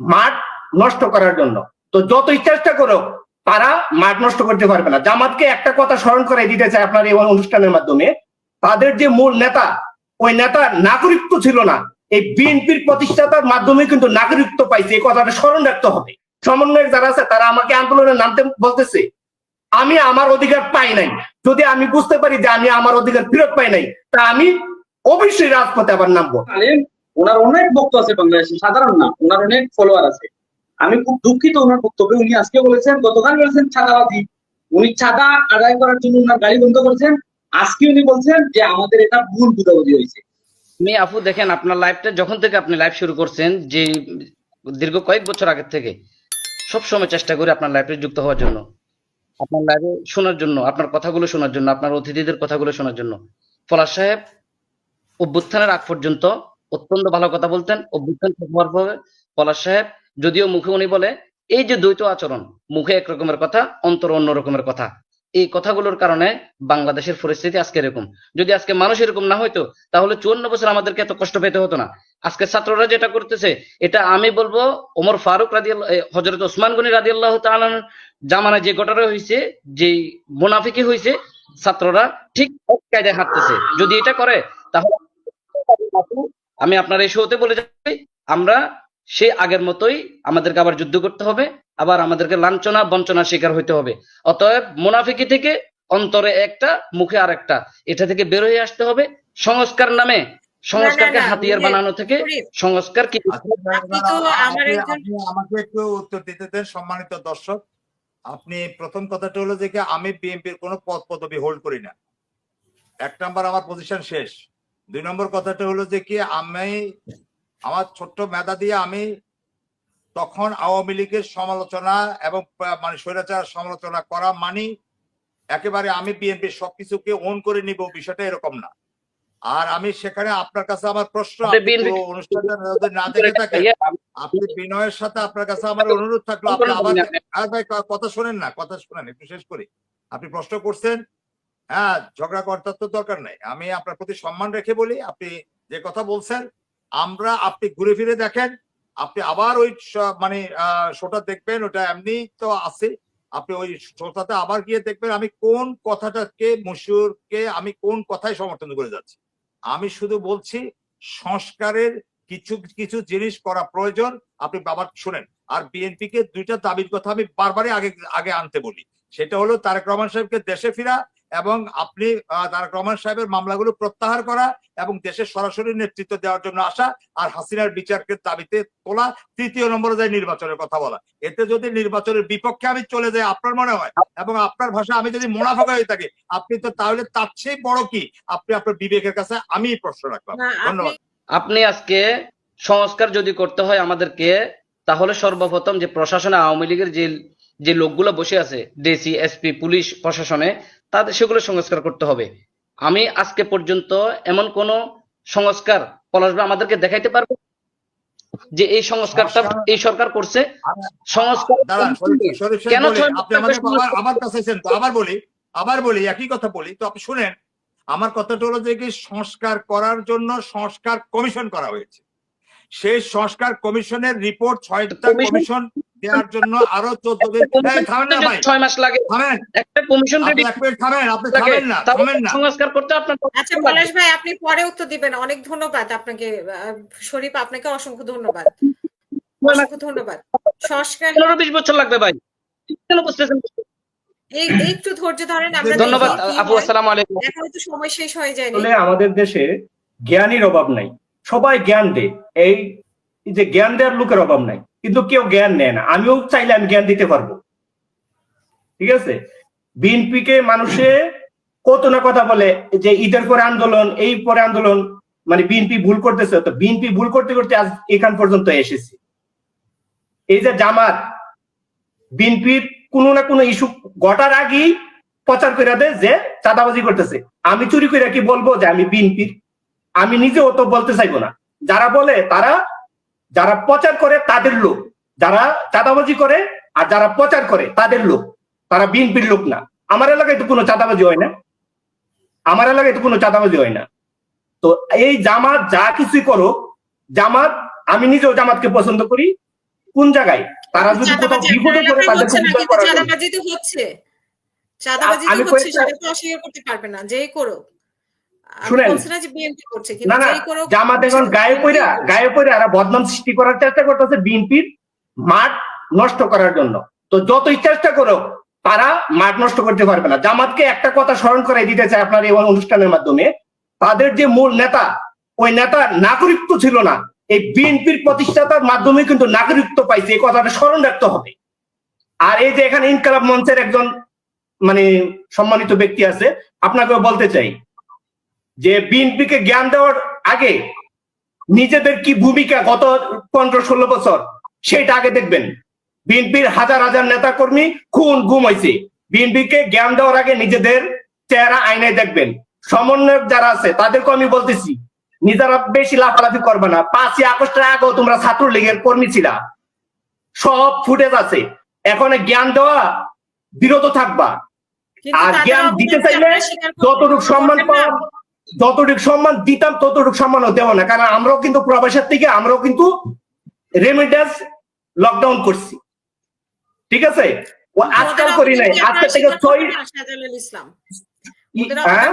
মাঠ নষ্ট করার জন্য। তো যতই চেষ্টা করো তারা মাঠ নষ্ট করতে পারবে না। জামাতকে একটা কথা স্মরণ করে দিতে চাই আপনার এই অনুষ্ঠানের মাধ্যমে। তাদের যে মূল নেতা, ওই নেতার নাগরিকত্ব ছিল না। এই বিএনপির প্রতিষ্ঠাতার মাধ্যমে কিন্তু নাগরিকত্ব পাইছে। এই কথাটা স্মরণ রাখতে হবে। সমন্বয়ক যারা আছে, তারা আমাকে আন্দোলনে নামতে বলতেছে, আমি আমার অধিকার পাই নাই। যদি আমি বুঝতে পারি যে আমি আমার অধিকার ফেরত পাই নাই, তা আমি অবশ্যই রাজপথে আবার নামবো। ওনার অনেক বক্ত আছে বাংলাদেশে, সাধারণ না, ওনার অনেক ফলোয়ার আছে। আমি খুব দুঃখিত ওনার বক্তব্যে, উনি আজকে বলেছেন, গতকাল বলেছেন চাঁদাবাজি উনি চাঁদা আদায় করার জন্য ওনার গাড়ি বন্ধ করেছেন। আজকে উনি বলছেন যে আমাদের এটা ভুল বুঝাবুঝি হয়েছে। আমি আপু দেখেন, আপনার লাইভটা যখন থেকে আপনি লাইভ শুরু করছেন, যে দীর্ঘ কয়েক বছর আগের থেকে, সব সময় চেষ্টা করি আপনার লাইভে যুক্ত হওয়ার জন্য। আপনার লাইভে শোনার জন্য, আপনার কথাগুলো শোনার জন্য, আপনার অতিথিদের কথাগুলো শোনার জন্য। পলাশ সাহেব, অভ্যুত্থানের আগ পর্যন্ত অত্যন্ত ভালো কথা বলতেন। অভ্যুত্থান হওয়ার পলাশ সাহেব, যদিও মুখে উনি বলে, এই যে দ্বৈত আচরণ, মুখে এক রকমের কথা, অন্তর অন্য রকমের কথা। এই কথাগুলোর কারণে বাংলাদেশের পরিস্থিতি আজকে এরকম। যদি আজকে মানুষ এরকম না হইতো, তাহলে চুয়ান্ন বছর আমাদেরকে এত কষ্ট পেতে হতো না। আজকে ছাত্ররা যেটা করতেছে, এটা আমি বলব, ওমর ফারুক রাজি হজরত ওসমান গনি রাজি আল্লাহ জামানায় যে ঘটনা হয়েছে যে মুনাফিকি হয়েছে ছাত্ররা ঠিক কায়দায় হাঁটতেছে। যদি এটা করে, তাহলে আমি আপনার এই শোতে বলে যাই আমরা সে আগের মতোই আমাদেরকে আবার যুদ্ধ করতে হবে আবার আমাদেরকে লাঞ্ছনা বঞ্চনা শিকার হইতে হবে। অতএব মুনাফিকি থেকে অন্তরে একটা মুখে আর একটা এটা থেকে বের হয়ে আসতে হবে সংস্কার নামে। সংস্কারকে হাতিয়ার বানানো থেকে সংস্কার কি আমাকে একটু উত্তর দিতে দেন সম্মানিত দর্শক। আপনি প্রথম কথাটা হলো যে আমি বিএনপির কোনো পদ পদবি হোল্ড করি না। এক নাম্বার আমার পজিশন শেষ। দুই নম্বর কথাটা হলো যে কি আমি আমার ছোট্ট মেধা দিয়ে আমি তখন আওয়ামী লীগের সমালোচনা এবং মানে স্বৈরাচার সমালোচনা করা মানি একেবারে আমি বিএনপির সবকিছুকে ওন করে নিব বিষয়টা এরকম না। আর আমি সেখানে আপনার কাছে আমার প্রশ্ন অনুষ্ঠানটা না দেখে থাকেন আপনি বিনয়ের সাথে আপনার কাছে আমার অনুরোধ থাকল আপনি আবার আর ভাই কথা শোনেন না কথা শোনেন একটু শেষ করি। আপনি প্রশ্ন করছেন হ্যাঁ ঝগড়া করার তো দরকার নাই। আমি আপনার প্রতি সম্মান রেখে বলি, আপনি যে কথা বলছেন, আমরা আপনি ঘুরে ফিরে দেখেন, আপনি আবার ওই মানে শোটা দেখবেন, ওটা এমনি তো আছে। আপনি ওই শোটাতে আবার গিয়ে দেখবেন আমি কোন কথাটাকে মশিউরকে আমি কোন কথায় সমর্থন করে যাচ্ছি। আমি শুধু বলছি, সংস্কারের কিছু কিছু জিনিস করা প্রয়োজন। আপনি বাবার, শুনেন, আর বিএনপি কে দুইটা দাবির কথা আমি বারবারই আগে আগে আনতে বলি। সেটা হলো তারেক রহমান সাহেবকে দেশে ফেরা এবং আপনি আহ, তারেক রহমান সাহেবের মামলাগুলো প্রত্যাহার করা এবং দেশের সরাসরি নেতৃত্ব দেওয়ার জন্য আসা আর হাসিনার বিচারকে দাবিতে তোলা তৃতীয় নম্বরে যায় নির্বাচনের কথা বলা। এতে যদি নির্বাচনের বিপক্ষে আমি চলে যাই আপনার মনে হয়? এবং আপনার ভাষা আমি যদি মোনাফাকা হয়ে থাকি আপনি তো তাহলে তার চেয়ে বড় কি? আপনি আপনার বিবেকের কাছে আমি প্রশ্ন রাখলাম। ধন্যবাদ। আপনি আজকে সংস্কার যদি করতে হয় আমাদেরকে তাহলে সর্বপ্রথম যে প্রশাসনে আওয়ামী লীগের যে যে লোকগুলো বসে আছে ডিসি এসপি পুলিশ প্রশাসনে তাদের সেগুলো সংস্কার করতে হবে। আমি আজকে পর্যন্ত এমন কোন সংস্কার পলাশ আমাদেরকে দেখাইতে পারব? যে এই সংস্কারটা এই সরকার করছে? সংস্কার কেন আবার কাছে আবার বলি আবার বলি একই কথা বলি। তো আপনি শুনেন আমার কথাটা হলো যে কি সংস্কার করার জন্য সংস্কার কমিশন করা হয়েছে। সেই সংস্কার কমিশনের রিপোর্ট ছয়টা কমিশন দেওয়ার জন্য আরও চোদ্দ দিন। থামেন না ভাই। ছয় মাস লাগে। থামেন। একটা কমিশন আপনি রেডি থামেন আপনি থামেন না থামেন না। সংস্কার করতে আপনার আচ্ছা পলাশ ভাই আপনি পরে উত্তর দিবেন। অনেক ধন্যবাদ আপনাকে। শরীফ আপনাকে অসংখ্য ধন্যবাদ। অসংখ্য ধন্যবাদ। সংস্কার পনেরো বিশ বছর লাগবে ভাই। কেন বুঝতেছেন? একটু ধৈর্য ধরেন আমরা ধন্যবাদ দেখি আপু আসসালামু আলাইকুম। এখনও তো সময় শেষ হয়ে যায়নি। আমাদের দেশে জ্ঞানীর অভাব নাই। সবাই জ্ঞান দেয়। এই যে জ্ঞান দেওয়ার লোকের অভাব নাই। কিন্তু কেউ জ্ঞান নেয় না। আমিও চাইলে আমি জ্ঞান দিতে পারব। ঠিক আছে? বিএনপি কে মানুষে কত না কথা বলে যে ঈদের পরে আন্দোলন, এই পরে আন্দোলন মানে বিএনপি ভুল করতেছে। তো বিএনপি ভুল করতে করতে আজ এখান পর্যন্ত এসেছে। এই যে জামাত, বিএনপির কোনো না কোনো ইস্যু ঘটার আগেই প্রচার করে দেয় যে চাঁদাবাজি করতেছে। আমি চুরি করে কি বলব যে আমি বিএনপির? আমি নিজেও তো বলতে চাইব না। যারা বলে তারা যারা প্রচার করে তাদের লোক। যারা চাঁদাবাজি করে আর যারা প্রচার করে তাদের লোক। তারা বিএনপির লোক না। আমার এলাকায় তো কোনো চাঁদাবাজি হয় না। আমার এলাকায় তো কোনো চাঁদাবাজি হয় না। তো এই জামাত যা কিছুই করো জামাত আমি নিজেও জামাতকে পছন্দ করি। কোন জায়গায়? তারা যদি কোথাও বিপদে আপনার পড়ে এলাকায় তাদেরকে হচ্ছে না, উদ্ধার কিন্তু করার জন্য। চাঁদাবাজি তো হচ্ছে। চাঁদাবাজি আমি তো হচ্ছে সেটা তো অস্বীকার করতে পারবে না। যেই করো শুনেন। না যে বিএনপি করছে না কিন্তু না যেই করো জামাত এখন গায়ে পইরা গায়ে পইরা আর বদনাম সৃষ্টি করার চেষ্টা করতেছে বিএনপির মাঠ নষ্ট করার জন্য। তো যতই চেষ্টা করো তারা মাঠ নষ্ট করতে পারবে না। জামাতকে একটা কথা স্মরণ করাই দিতে চাই আপনার এই অনুষ্ঠানের মাধ্যমে। তাদের যে মূল নেতা ওই নেতা নাগরিকত্ব ছিল না। এই বিএনপির প্রতিষ্ঠাতার মাধ্যমে কিন্তু নাগরিকত্ব পাইছে এই কথাটা স্মরণ রাখতে হবে। আর এই যে এখানে ইনকালাব মঞ্চের একজন মানে সম্মানিত ব্যক্তি আছে আপনাকে বলতে চাই যে বিএনপিকে জ্ঞান দেওয়ার আগে নিজেদের কি ভূমিকা গত পনেরো ষোলো বছর সেটা আগে দেখবেন। বিএনপির হাজার হাজার নেতা কর্মী খুন গুম হয়েছে বিএনপিকে জ্ঞান দেওয়ার আগে নিজেদের চেহারা আইনে দেখবেন। সমন্বয়ক যারা আছে তাদেরকে আমি বলতেছি নিজেরা বেশি লাফালাফি করবে না। পাঁচই আগস্টের আগেও তোমরা ছাত্রলীগের কর্মী ছিলা। সব ফুটেজ আছে। এখন জ্ঞান দেওয়া বিরত থাকবা। আর জ্ঞান দিতে চাইলে যতটুকু সম্মান পাওয়া যতটুকু সম্মান দিতাম ততটুকু সম্মানও দেবো না। কারণ আমরাও কিন্তু প্রবাসের থেকে আমরাও কিন্তু রেমিটেন্স লকডাউন করছি। ঠিক আছে? ও আজকাল করি নাই। ওদের আজকে অবদানকে থেকে ছয় ইসলাম। হ্যাঁ।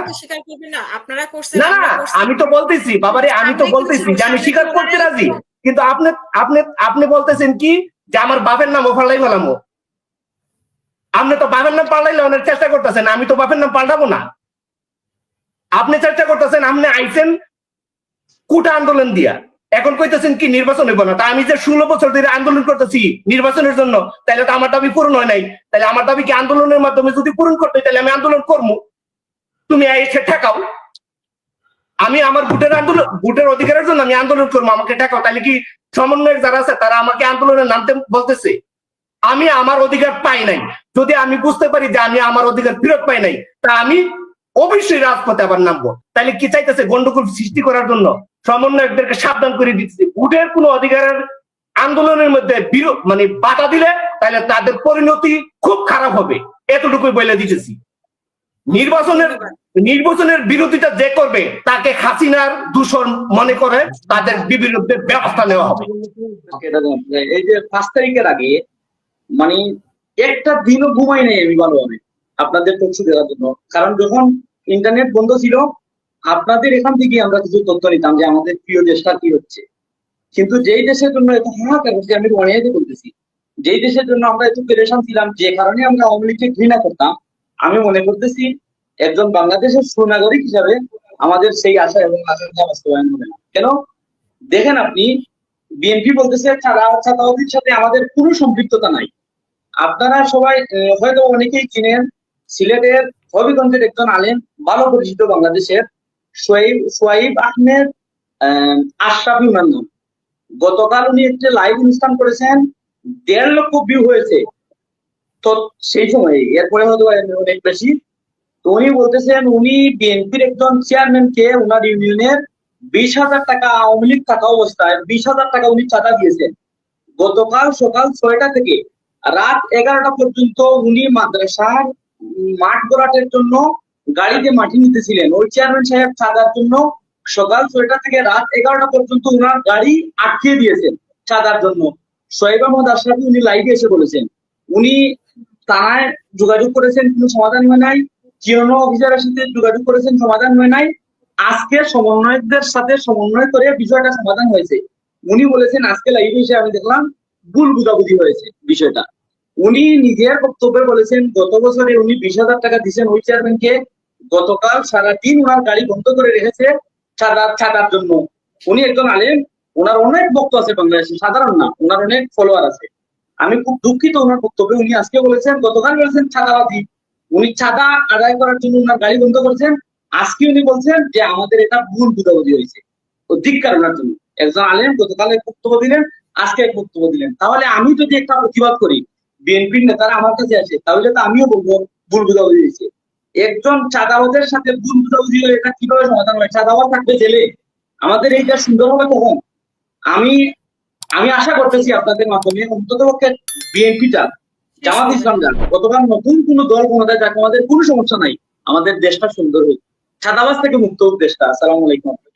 আমি তো বলতেছি বাবারে আমি তো বলতেছি যে আমি স্বীকার করতে রাজি। কিন্তু আপনি আপনি আপনি বলতেছেন কি যে আমার বাপের নাম ফালাই ফেলামো। আপনি তো বাপের নাম পাল্টাইলে অনেক চেষ্টা করতেছেন আমি তো বাপের নাম পাল্টাবো না। আপনি চেষ্টা করতেছেন, আপনি আইছেন কুটা আন্দোলন দিয়া। এখন কইতেছেন কি নির্বাচন হইব না। তা আমি যে ষোলো বছর ধরে আন্দোলন করতেছি নির্বাচনের জন্য তাহলে তো আমার দাবি পূরণ হয় নাই। তাহলে আমার দাবি কি আন্দোলনের মাধ্যমে যদি পূরণ করতে তাহলে আমি আন্দোলন করব? তুমি এসে ঠেকাও। আমি আমার ভোটের আন্দোলন, ভোটের অধিকারের জন্য আমি আন্দোলন করব, আমাকে ঠেকাও। তাহলে কি সমন্বয়ক যারা আছে, তারা আমাকে আন্দোলনে নামতে বলতেছে? আমি আমার অধিকার পাই নাই। যদি আমি বুঝতে পারি যে আমি আমার অধিকার ফেরত পাই নাই, তা আমি অবশ্যই রাজপথে আবার নামবো। তাহলে কি চাইতেছে গন্ডগোল সৃষ্টি করার জন্য? সমন্বয়কদেরকে সাবধান করে দিচ্ছে ভোটের কোনো অধিকারের আন্দোলনের মধ্যে মানে বাধা দিলে তাহলে তাদের পরিণতি খুব খারাপ হবে। এতটুকুই বলে দিতেছি। নির্বাচনের নির্বাচনের বিরোধিতা যে করবে, তাকে হাসিনার দূষণ মনে করে তাদের বিরুদ্ধে ব্যবস্থা নেওয়া হবে। এই যে পাঁচ তারিখের আগে মানে একটা দিনও ঘুমাই নেই আমি ভালোভাবে আপনাদের তথ্য দেওয়ার জন্য। কারণ যখন ইন্টারনেট বন্ধ ছিল, আপনাদের এখান থেকে আমরা কিছু তথ্য নিতাম যে আমাদের প্রিয় দেশটা কি হচ্ছে। কিন্তু যেই দেশের জন্য এত হাহাকার করছি আমি অনেকে বলতেছি, যেই দেশের জন্য আমরা এত পেরেশান ছিলাম, যে কারণে আমরা আওয়ামী লীগকে ঘৃণা করতাম, আমি মনে করতেছি একজন বাংলাদেশের সুনাগরিক হিসাবে আমাদের সেই আশা এবং আকাঙ্ক্ষা বাস্তবায়ন হবে না। কেন? দেখেন আপনি, বিএনপি বলতেছে, ছাড়া ছাত্রদের সাথে আমাদের কোনো সম্পৃক্ততা নাই। আপনারা সবাই হয়তো অনেকেই চিনেন সিলেটের হবিগঞ্জের একজন আলেম ভালো পরিচিত বাংলাদেশের সোয়াইব সোয়াইব আহমেদ আহ, আশরাফি উনার গতকাল উনি একটি লাইভ অনুষ্ঠান করেছেন দেড় লক্ষ ভিউ হয়েছে। তো সেই সময়ে এরপরে হয়তো অনেক বেশি। তো উনি বলতেছেন উনি বিএনপির একজন চেয়ারম্যানকে উনার ইউনিয়নের বিশ হাজার টাকা আওয়ামী লীগ থাকা অবস্থায় বিশ হাজার টাকা উনি চাঁদা দিয়েছেন। গতকাল সকাল ছয়টা থেকে রাত এগারোটা পর্যন্ত উনি মাদ্রাসার মাঠ গড়াটের জন্য গাড়িতে মাটি নিতেছিলেন। ওই চেয়ারম্যান সাহেব চাঁদার জন্য সকাল ছয়টা থেকে রাত এগারোটা পর্যন্ত উনার গাড়ি আটকিয়ে দিয়েছেন চাঁদার জন্য। সোহেব আহমদ আশরাফি উনি লাইভে এসে বলেছেন। উনি থানায় যোগাযোগ করেছেন, কোনো সমাধান হয় নাই। জিওনো অফিসারের সাথে যোগাযোগ করেছেন, সমাধান হয় নাই। আজকে সমন্বয়কদের সাথে সমন্বয় করে বিষয়টা সমাধান হয়েছে। উনি বলেছেন, আজকে লাইভে এসে আমি দেখলাম ভুল বুঝাবুঝি হয়েছে বিষয়টা। উনি নিজের বক্তব্যে বলেছেন, গত বছরে উনি বিশ হাজার টাকা দিয়েছেন ওই চেয়ারম্যানকে গতকাল সারাদিন ওনার গাড়ি বন্ধ করে রেখেছে ছাদার ছাদার জন্য। উনি একজন আলেম, ওনার অনেক বক্ত আছে বাংলাদেশে, সাধারণ না, ওনার অনেক ফলোয়ার আছে। আমি খুব দুঃখিত ওনার বক্তব্যে, উনি আজকে বলেছেন, গতকাল বলেছেন ছাদাবাজি উনি ছাদা আদায় করার জন্য ওনার গাড়ি বন্ধ করেছেন। আজকে উনি বলছেন যে আমাদের এটা ভুল বুঝাবুঝি হয়েছে তো ধিক্কার ওনার জন্য একজন আলেম গতকাল এক বক্তব্য দিলেন, আজকে এক বক্তব্য দিলেন। তাহলে আমি যদি একটা প্রতিবাদ করি বিএনপির নেতারা আমার কাছে আসে, তাহলে তো আমিও বলব ভুল বুঝাবুঝি হয়েছে। একজন চাঁদাবাজের সাথে ভুল বুঝাবুঝি হলে এটা কীভাবে সমাধান হয়? চাঁদাবাজ থাকবে জেলে। আমাদের এইটা সুন্দর হবে তখন আমি আমি আশা করতেছি আপনাদের মাধ্যমে অন্তত পক্ষে বিএনপিটা জামাত ইসলামরা গতকাল নতুন কোন দল ক্ষমতায় যাক, আমাদের কোনো সমস্যা নাই। আমাদের দেশটা সুন্দর হোক। ছাদাবাজ থেকে মুক্ত হোক দেশটা। আসসালামু আলাইকুম।